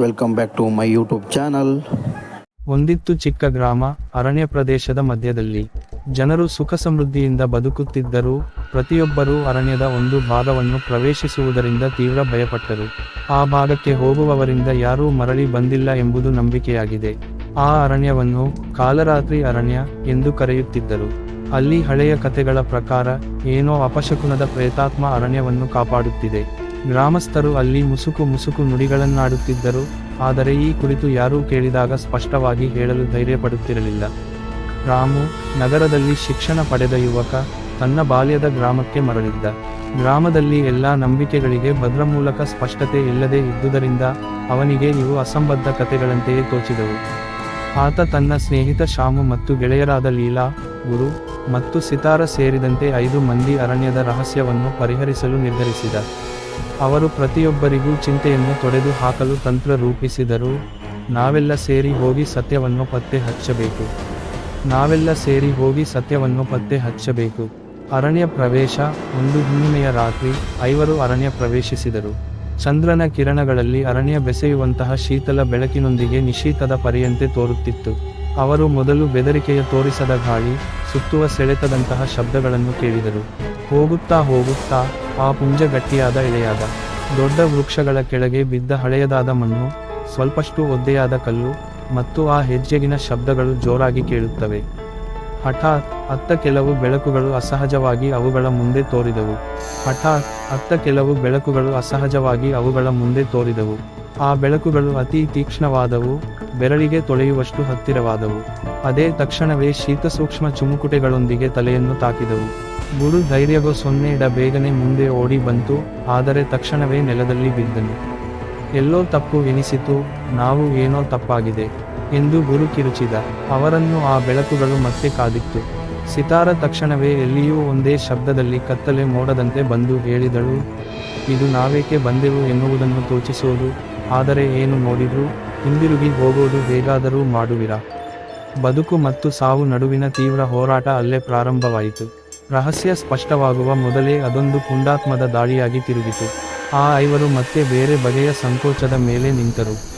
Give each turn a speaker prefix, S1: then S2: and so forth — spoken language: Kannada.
S1: Welcome back to my YouTube channel
S2: ಒಂದಿತ್ತು ಚಿಕ್ಕ ಗ್ರಾಮ, ಅರಣ್ಯ ಪ್ರದೇಶದ ಮಧ್ಯದಲ್ಲಿ. ಜನರು ಸುಖ ಸಮೃದ್ಧಿಯಿಂದ ಬದುಕುತ್ತಿದ್ದರೂ, ಪ್ರತಿಯೊಬ್ಬರೂ ಅರಣ್ಯದ ಒಂದು ಭಾಗವನ್ನು ಪ್ರವೇಶಿಸುವುದರಿಂದ ತೀವ್ರ ಭಯಪಟ್ಟರು. ಆ ಭಾಗಕ್ಕೆ ಹೋಗುವವರಿಂದ ಯಾರೂ ಮರಳಿ ಬಂದಿಲ್ಲ ಎಂಬುದು ನಂಬಿಕೆಯಾಗಿದೆ. ಆ ಅರಣ್ಯವನ್ನು ಕಾಲರಾತ್ರಿ ಅರಣ್ಯ ಎಂದು ಕರೆಯುತ್ತಿದ್ದರು. ಅಲ್ಲಿ ಹಳೆಯ ಕಥೆಗಳ ಪ್ರಕಾರ, ಏನೋ ಅಪಶಕುನದ ಪ್ರೇತಾತ್ಮ ಅರಣ್ಯವನ್ನು ಕಾಪಾಡುತ್ತಿದೆ. ಗ್ರಾಮಸ್ಥರು ಅಲ್ಲಿ ಮುಸುಕು ಮುಸುಕು ನುಡಿಗಳನ್ನಾಡುತ್ತಿದ್ದರು, ಆದರೆ ಈ ಕುರಿತು ಯಾರೂ ಕೇಳಿದಾಗ ಸ್ಪಷ್ಟವಾಗಿ ಹೇಳಲು ಧೈರ್ಯಪಡುತ್ತಿರಲಿಲ್ಲ. ರಾಮು ನಗರದಲ್ಲಿ ಶಿಕ್ಷಣ ಪಡೆದ ಯುವಕ ತನ್ನ ಬಾಲ್ಯದ ಗ್ರಾಮಕ್ಕೆ ಮರಳಿದ್ದ. ಗ್ರಾಮದಲ್ಲಿ ಎಲ್ಲ ನಂಬಿಕೆಗಳಿಗೆ ಭದ್ರ ಮೂಲಕ ಸ್ಪಷ್ಟತೆ ಇಲ್ಲದೆ ಇದ್ದುದರಿಂದ ಅವನಿಗೆ ಇವು ಅಸಂಬದ್ಧ ಕಥೆಗಳಂತೆಯೇ ತೋಚಿದವು. ಆತ ತನ್ನ ಸ್ನೇಹಿತ ಶಾಮು ಮತ್ತು ಗೆಳೆಯರಾದ ಲೀಲಾ, ಗುರು ಮತ್ತು ಸಿತಾರ ಸೇರಿದಂತೆ ಐದು ಮಂದಿ ಅರಣ್ಯದ ರಹಸ್ಯವನ್ನು ಪರಿಹರಿಸಲು ನಿರ್ಧರಿಸಿದ. ಅವರು ಪ್ರತಿಯೊಬ್ಬರಿಗೂ ಚಿಂತೆಯನ್ನು ತೊಡೆದು ಹಾಕಲು ತಂತ್ರ ರೂಪಿಸಿದರು. ನಾವೆಲ್ಲ ಸೇರಿ ಹೋಗಿ ಸತ್ಯವನ್ನು ಪತ್ತೆ ಹಚ್ಚಬೇಕು. ನಾವೆಲ್ಲ ಸೇರಿ ಹೋಗಿ ಸತ್ಯವನ್ನು ಪತ್ತೆ ಹಚ್ಚಬೇಕು. ಅರಣ್ಯ ಪ್ರವೇಶ, ಒಂದು ಹುಣ್ಣಿಮೆಯ ರಾತ್ರಿ, ಐವರು ಅರಣ್ಯ ಪ್ರವೇಶಿಸಿದರು. ಚಂದ್ರನ ಕಿರಣಗಳಲ್ಲಿ ಅರಣ್ಯ ಬೆಸೆಯುವಂತಹ ಶೀತಲ ಬೆಳಕಿನೊಂದಿಗೆ ನಿಶೀತದ ಪರಿಯಂತೆ ತೋರುತ್ತಿತ್ತು. ಅವರು ಮೊದಲು ಬೆದರಿಕೆಯ ತೋರಿಸದ ಗಾಳಿ, ಸುತ್ತುವ ಸೆಳೆತದಂತಹ ಶಬ್ದಗಳನ್ನು ಕೇಳಿದರು. ಹೋಗುತ್ತಾ ಹೋಗುತ್ತಾ ಆ ಪುಂಜ ಗಟ್ಟಿಯಾದ ಎಳೆಯಾದ ದೊಡ್ಡ ವೃಕ್ಷಗಳ ಕೆಳಗೆ ಬಿದ್ದ ಹಳೆಯದಾದ ಮಣ್ಣು, ಸ್ವಲ್ಪಷ್ಟು ಒದ್ದೆಯಾದ ಕಲ್ಲು ಮತ್ತು ಆ ಹೆಜ್ಜೆಗಿನ ಶಬ್ದಗಳು ಜೋರಾಗಿ ಕೇಳುತ್ತವೆ. ಹಠಾತ್ ಅತ್ತ ಕೆಲವು ಬೆಳಕುಗಳು ಅಸಹಜವಾಗಿ ಅವುಗಳ ಮುಂದೆ ತೋರಿದವು. ಹಠಾತ್ ಅತ್ತ ಕೆಲವು ಬೆಳಕುಗಳು ಅಸಹಜವಾಗಿ ಅವುಗಳ ಮುಂದೆ ತೋರಿದವು. ಆ ಬೆಳಕುಗಳು ಅತಿ ತೀಕ್ಷ್ಣವಾದವು. ಬೆರಳಿಗೆ ತೊಳೆಯುವಷ್ಟು ಹತ್ತಿರವಾದವು. ಅದೇ ತಕ್ಷಣವೇ ಶೀತ ಸೂಕ್ಷ್ಮ ಚುಮುಕುಟೆಗಳೊಂದಿಗೆ ತಲೆಯನ್ನು ತಾಕಿದವು. ಗುರು ಧೈರ್ಯಗೋ ಇಡ ಬೇಗನೆ ಮುಂದೆ ಓಡಿ ಬಂತು, ಆದರೆ ತಕ್ಷಣವೇ ನೆಲದಲ್ಲಿ ಬಿದ್ದನು. ಎಲ್ಲೋ ತಪ್ಪು ಎನಿಸಿತು, ನಾವು ಏನೋ ತಪ್ಪಾಗಿದೆ, ಎಂದು ಗುರು ಕಿರುಚಿದ. ಅವರನ್ನು ಆ ಬೆಳಕುಗಳು ಮತ್ತೆ ಕಾದಿತ್ತು. ಸಿತಾರ ತಕ್ಷಣವೇ ಎಲ್ಲಿಯೂ ಒಂದೇ ಶಬ್ದದಲ್ಲಿ ಕತ್ತಲೆ ಮೋಡದಂತೆ ಬಂದು ಹೇಳಿದಳು, ಇದು ನಾವೇಕೆ ಬಂದೆವು ಎನ್ನುವುದನ್ನು ತೋಚಿಸುವುದು ಆದರೆ ಏನು ನೋಡಿದ್ರು? ಹಿಂದಿರುಗಿ ಹೋಗೋದು ಹೇಗಾದರೂ ಮಾಡುವಿರಾ. ಬದುಕು ಮತ್ತು ಸಾವು ನಡುವಿನ ತೀವ್ರ ಹೋರಾಟ ಅಲ್ಲೇ ಪ್ರಾರಂಭವಾಯಿತು. ರಹಸ್ಯ ಸ್ಪಷ್ಟವಾಗುವ ಮೊದಲೇ ಅದೊಂದು ಪುಂಡಾತ್ಮದ ದಾಳಿಯಾಗಿ ತಿರುಗಿತು. ಆ ಐವರು ಮತ್ತೆ ಬೇರೆ ಬಗೆಯ ಸಂಕೋಚದ ಮೇಲೆ ನಿಂತರು.